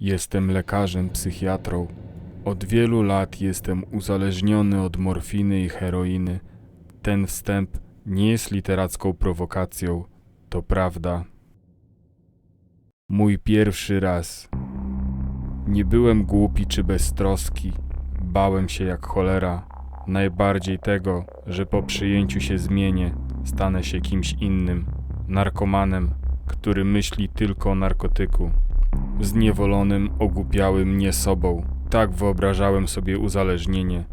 Jestem lekarzem psychiatrą. Od wielu lat jestem uzależniony od morfiny i heroiny. Ten wstęp nie jest literacką prowokacją, to prawda. Mój pierwszy raz. Nie byłem głupi czy beztroski. Bałem się jak cholera. Najbardziej tego, że po przyjęciu się zmienię, stanę się kimś innym, narkomanem, który myśli tylko o narkotyku. Zniewolonym, ogłupiałym nie sobą. Tak wyobrażałem sobie uzależnienie.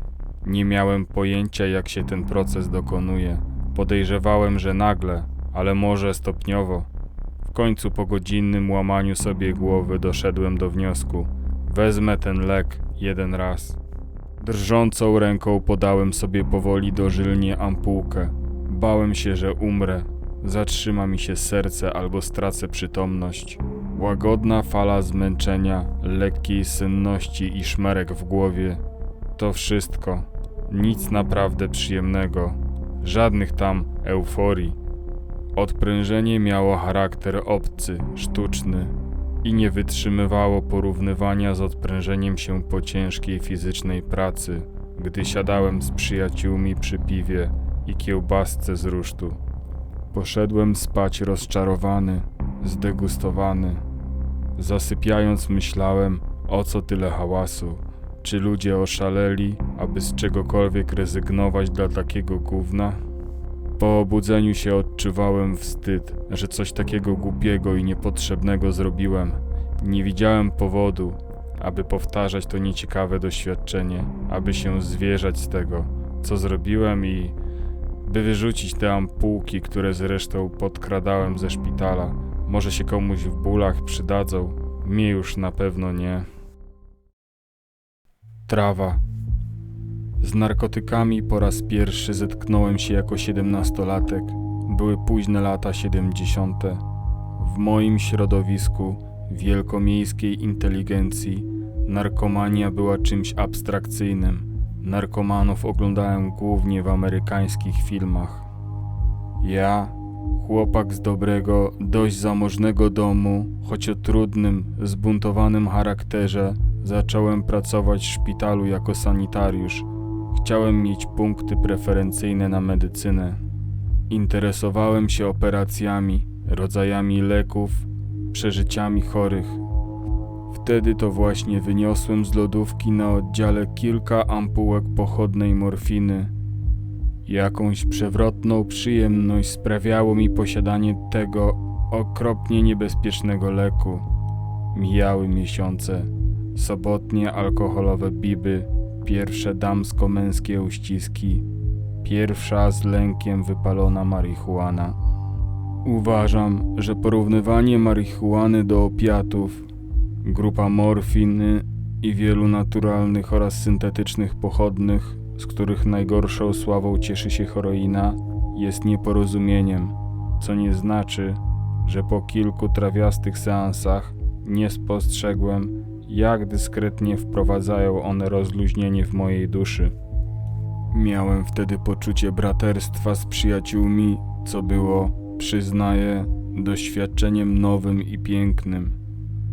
Nie miałem pojęcia, jak się ten proces dokonuje. Podejrzewałem, że nagle, ale może stopniowo. W końcu po godzinnym łamaniu sobie głowy doszedłem do wniosku: wezmę ten lek jeden raz. Drżącą ręką podałem sobie powoli dożylnie ampułkę. Bałem się, że umrę. Zatrzyma mi się serce albo stracę przytomność. Łagodna fala zmęczenia, lekkiej senności i szmerek w głowie. To wszystko. Nic naprawdę przyjemnego. Żadnych tam euforii. Odprężenie miało charakter obcy, sztuczny i nie wytrzymywało porównywania z odprężeniem się po ciężkiej fizycznej pracy, gdy siadałem z przyjaciółmi przy piwie i kiełbasce z rusztu. Poszedłem spać rozczarowany, zdegustowany. Zasypiając myślałem, o co tyle hałasu. Czy ludzie oszaleli, aby z czegokolwiek rezygnować dla takiego gówna? Po obudzeniu się odczuwałem wstyd, że coś takiego głupiego i niepotrzebnego zrobiłem. Nie widziałem powodu, aby powtarzać to nieciekawe doświadczenie, aby się zwierzać z tego, co zrobiłem i by wyrzucić te ampułki, które zresztą podkradałem ze szpitala. Może się komuś w bólach przydadzą, mnie już na pewno nie. Trawa. Z narkotykami po raz pierwszy zetknąłem się jako siedemnastolatek. Były późne lata siedemdziesiąte. W moim środowisku, wielkomiejskiej inteligencji, narkomania była czymś abstrakcyjnym. Narkomanów oglądałem głównie w amerykańskich filmach. Ja, chłopak z dobrego, dość zamożnego domu, choć o trudnym, zbuntowanym charakterze, zacząłem pracować w szpitalu jako sanitariusz. Chciałem mieć punkty preferencyjne na medycynę. Interesowałem się operacjami, rodzajami leków, przeżyciami chorych. Wtedy to właśnie wyniosłem z lodówki na oddziale kilka ampułek pochodnej morfiny. Jakąś przewrotną przyjemność sprawiało mi posiadanie tego okropnie niebezpiecznego leku. Mijały miesiące, sobotnie alkoholowe biby, pierwsze damsko-męskie uściski, pierwsza z lękiem wypalona marihuana. Uważam, że porównywanie marihuany do opiatów, grupa morfiny i wielu naturalnych oraz syntetycznych pochodnych, z których najgorszą sławą cieszy się heroina, jest nieporozumieniem, co nie znaczy, że po kilku trawiastych seansach nie spostrzegłem, jak dyskretnie wprowadzają one rozluźnienie w mojej duszy. Miałem wtedy poczucie braterstwa z przyjaciółmi, co było, przyznaję, doświadczeniem nowym i pięknym.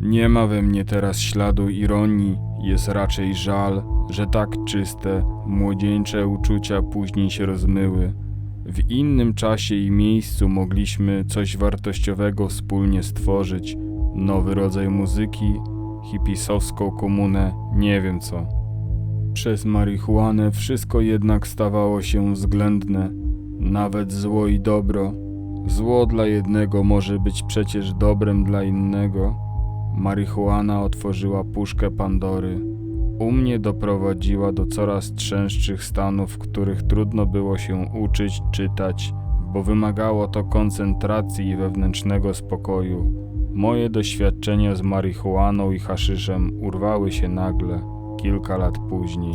Nie ma we mnie teraz śladu ironii, jest raczej żal, że tak czyste, młodzieńcze uczucia później się rozmyły. W innym czasie i miejscu mogliśmy coś wartościowego wspólnie stworzyć, nowy rodzaj muzyki, hipisowską komunę, nie wiem co. Przez marihuanę wszystko jednak stawało się względne, nawet zło i dobro. Zło dla jednego może być przecież dobrem dla innego. Marihuana otworzyła puszkę Pandory. U mnie doprowadziła do coraz trzęższych stanów, w których trudno było się uczyć, czytać, bo wymagało to koncentracji i wewnętrznego spokoju. Moje doświadczenia z marihuaną i haszyszem urwały się nagle, kilka lat później.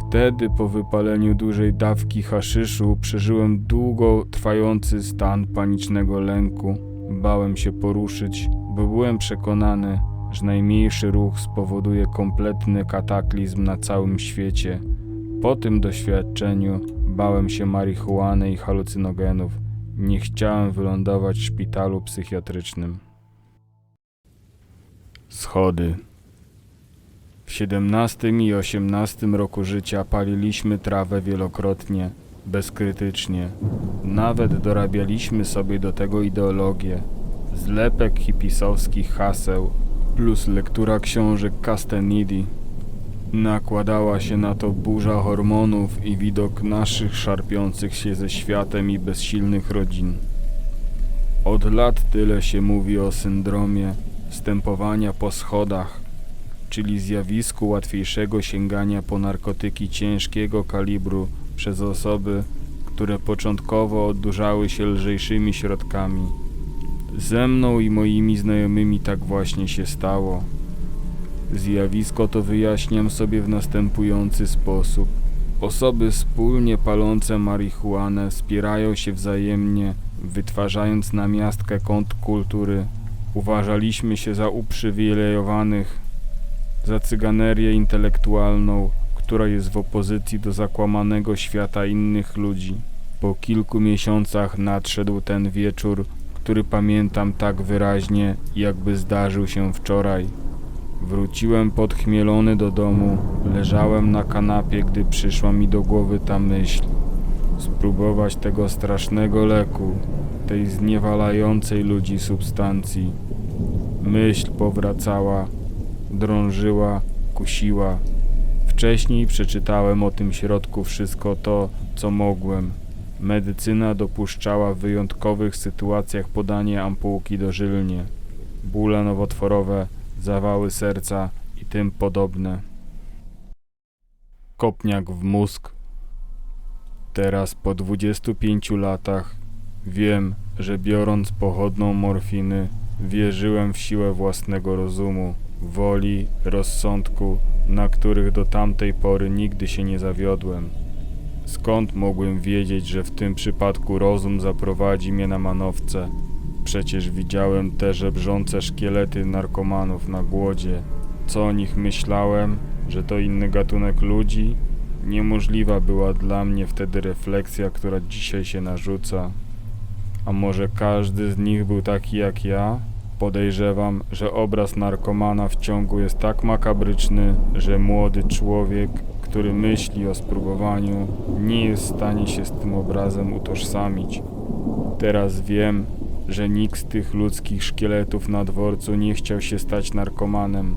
Wtedy, po wypaleniu dużej dawki haszyszu, przeżyłem długo trwający stan panicznego lęku. Bałem się poruszyć, bo byłem przekonany, że najmniejszy ruch spowoduje kompletny kataklizm na całym świecie. Po tym doświadczeniu bałem się marihuany i halucynogenów. Nie chciałem wylądować w szpitalu psychiatrycznym. Schody. W 17 i 18 roku życia paliliśmy trawę wielokrotnie, bezkrytycznie. Nawet dorabialiśmy sobie do tego ideologię. Zlepek hipisowskich haseł plus lektura książek Castanidi. Nakładała się na to burza hormonów i widok naszych szarpiących się ze światem i bezsilnych rodzin. Od lat tyle się mówi o syndromie wstępowania po schodach, czyli zjawisku łatwiejszego sięgania po narkotyki ciężkiego kalibru przez osoby, które początkowo oddurzały się lżejszymi środkami. Ze mną i moimi znajomymi tak właśnie się stało. Zjawisko to wyjaśniam sobie w następujący sposób. Osoby wspólnie palące marihuanę wspierają się wzajemnie, wytwarzając namiastkę kontrkultury. Uważaliśmy się za uprzywilejowanych, za cyganerię intelektualną, która jest w opozycji do zakłamanego świata innych ludzi. Po kilku miesiącach nadszedł ten wieczór, który pamiętam tak wyraźnie, jakby zdarzył się wczoraj. Wróciłem podchmielony do domu, leżałem na kanapie, gdy przyszła mi do głowy ta myśl. Spróbować tego strasznego leku, tej zniewalającej ludzi substancji. Myśl powracała, drążyła, kusiła. Wcześniej przeczytałem o tym środku wszystko to, co mogłem. Medycyna dopuszczała w wyjątkowych sytuacjach podanie ampułki dożylnie. Bóle nowotworowe, zawały serca i tym podobne. Kopniak w mózg. Teraz po 25 latach wiem, że biorąc pochodną morfiny, wierzyłem w siłę własnego rozumu, woli, rozsądku, na których do tamtej pory nigdy się nie zawiodłem. Skąd mogłem wiedzieć, że w tym przypadku rozum zaprowadzi mnie na manowce? Przecież widziałem te żebrzące szkielety narkomanów na głodzie. Co o nich myślałem? Że to inny gatunek ludzi? Niemożliwa była dla mnie wtedy refleksja, która dzisiaj się narzuca. A może każdy z nich był taki jak ja? Podejrzewam, że obraz narkomana w ciągu jest tak makabryczny, że młody człowiek, który myśli o spróbowaniu, nie jest w stanie się z tym obrazem utożsamić. Teraz wiem, że nikt z tych ludzkich szkieletów na dworcu nie chciał się stać narkomanem.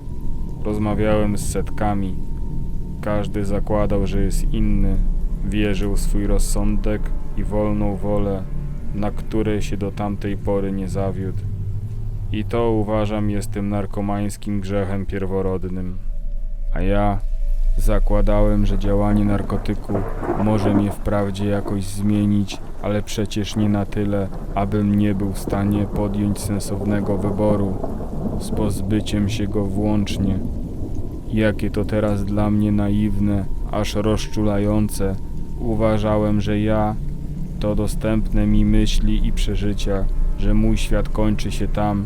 Rozmawiałem z setkami. Każdy zakładał, że jest inny. Wierzył w swój rozsądek i wolną wolę, na której się do tamtej pory nie zawiódł. I to uważam jest tym narkomańskim grzechem pierworodnym. A ja zakładałem, że działanie narkotyku może mnie wprawdzie jakoś zmienić, ale przecież nie na tyle, abym nie był w stanie podjąć sensownego wyboru z pozbyciem się go włącznie. Jakie to teraz dla mnie naiwne, aż rozczulające. Uważałem, że ja to dostępne mi myśli i przeżycia, że mój świat kończy się tam,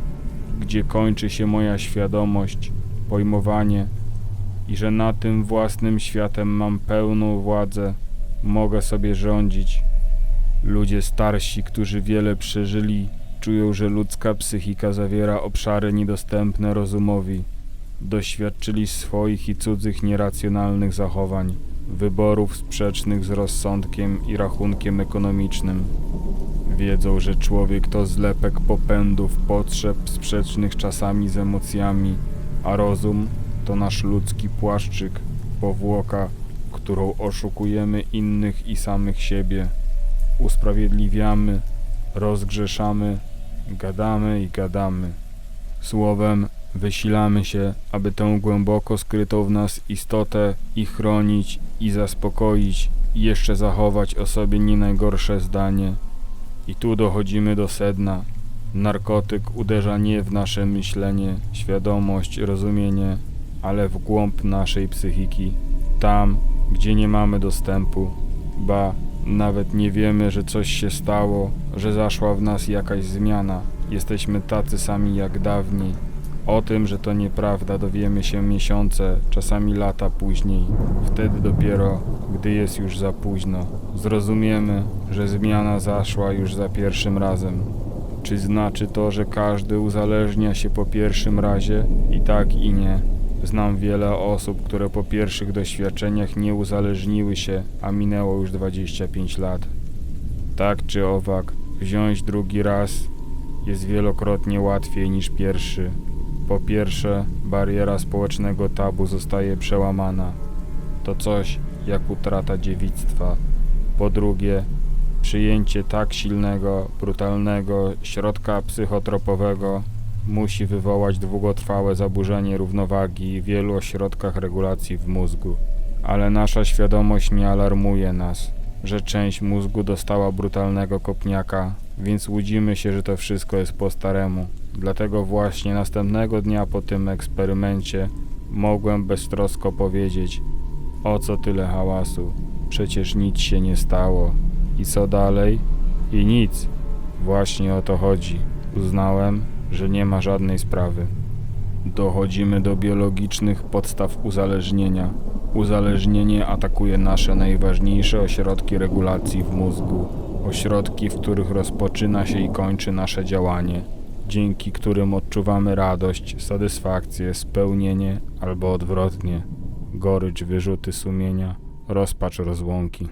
gdzie kończy się moja świadomość, pojmowanie i że na tym własnym światem mam pełną władzę, mogę sobie rządzić. Ludzie starsi, którzy wiele przeżyli, czują, że ludzka psychika zawiera obszary niedostępne rozumowi. Doświadczyli swoich i cudzych nieracjonalnych zachowań, wyborów sprzecznych z rozsądkiem i rachunkiem ekonomicznym. Wiedzą, że człowiek to zlepek popędów, potrzeb sprzecznych czasami z emocjami, a rozum to nasz ludzki płaszczyk, powłoka, którą oszukujemy innych i samych siebie. Usprawiedliwiamy, rozgrzeszamy, gadamy i gadamy. Słowem, wysilamy się, aby tę głęboko skrytą w nas istotę i chronić, i zaspokoić, i jeszcze zachować o sobie nie najgorsze zdanie. I tu dochodzimy do sedna. Narkotyk uderza nie w nasze myślenie, świadomość, rozumienie, ale w głąb naszej psychiki, tam, gdzie nie mamy dostępu. Ba, nawet nie wiemy, że coś się stało, że zaszła w nas jakaś zmiana. Jesteśmy tacy sami jak dawniej. O tym, że to nieprawda, dowiemy się miesiące, czasami lata później. Wtedy dopiero, gdy jest już za późno, zrozumiemy, że zmiana zaszła już za pierwszym razem. Czy znaczy to, że każdy uzależnia się po pierwszym razie? I tak, i nie. Znam wiele osób, które po pierwszych doświadczeniach nie uzależniły się, a minęło już 25 lat. Tak czy owak, wziąć drugi raz jest wielokrotnie łatwiej niż pierwszy. Po pierwsze, bariera społecznego tabu zostaje przełamana. To coś jak utrata dziewictwa. Po drugie, przyjęcie tak silnego, brutalnego środka psychotropowego musi wywołać długotrwałe zaburzenie równowagi w wielu ośrodkach regulacji w mózgu. Ale nasza świadomość nie alarmuje nas, że część mózgu dostała brutalnego kopniaka, więc łudzimy się, że to wszystko jest po staremu. Dlatego właśnie następnego dnia po tym eksperymencie mogłem beztrosko powiedzieć: O co tyle hałasu? Przecież nic się nie stało. I co dalej? I nic. Właśnie o to chodzi. Uznałem, że nie ma żadnej sprawy. Dochodzimy do biologicznych podstaw uzależnienia. Uzależnienie atakuje nasze najważniejsze ośrodki regulacji w mózgu. Ośrodki, w których rozpoczyna się i kończy nasze działanie, dzięki którym odczuwamy radość, satysfakcję, spełnienie albo odwrotnie gorycz, wyrzuty sumienia, rozpacz rozłąki.